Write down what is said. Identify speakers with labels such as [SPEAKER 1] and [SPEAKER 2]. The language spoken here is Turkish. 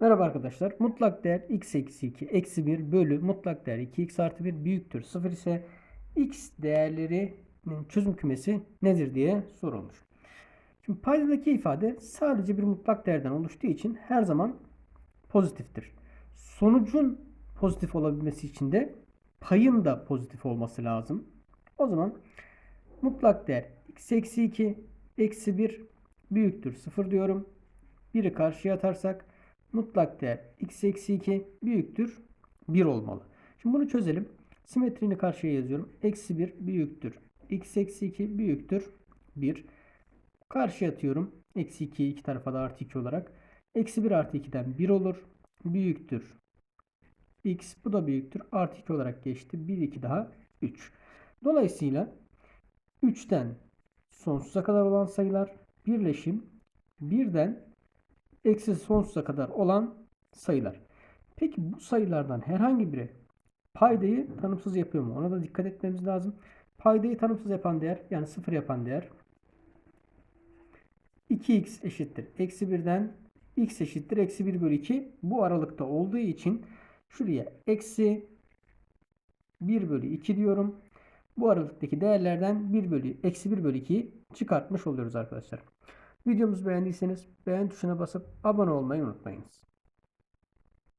[SPEAKER 1] Merhaba arkadaşlar. Mutlak değer x eksi 2 eksi 1 bölü mutlak değer 2x artı 1 büyüktür 0 ise x değerlerinin çözüm kümesi nedir diye sorulmuş. Şimdi paydadaki ifade sadece bir mutlak değerden oluştuğu için her zaman pozitiftir. Sonucun pozitif olabilmesi için de payın da pozitif olması lazım. O zaman mutlak değer x eksi 2 eksi 1 büyüktür 0 diyorum. 1'i karşıya atarsak mutlak değer x eksi 2 büyüktür 1 olmalı. Şimdi bunu çözelim. Simetrini karşıya yazıyorum. Eksi 1 büyüktür. x eksi 2 büyüktür 1. Karşıya atıyorum. Eksi 2'yi iki tarafa da artı 2 olarak. Eksi 1 artı 2'den 1 olur. Büyüktür. x bu da büyüktür. Artı 2 olarak geçti. 1 2 daha 3. Dolayısıyla 3'ten sonsuza kadar olan sayılar birleşim 1'den eksi sonsuza kadar olan sayılar. Peki bu sayılardan herhangi biri paydayı tanımsız yapıyor mu? Ona da dikkat etmemiz lazım. Paydayı tanımsız yapan değer yani sıfır yapan değer 2x eşittir. Eksi 1'den x eşittir. Eksi 1 bölü 2 bu aralıkta olduğu için şuraya eksi 1 bölü 2 diyorum. Bu aralıktaki değerlerden 1 bölü eksi 1 bölü 2'yi çıkartmış oluyoruz arkadaşlar. Videomuzu beğendiyseniz beğen tuşuna basıp abone olmayı unutmayınız.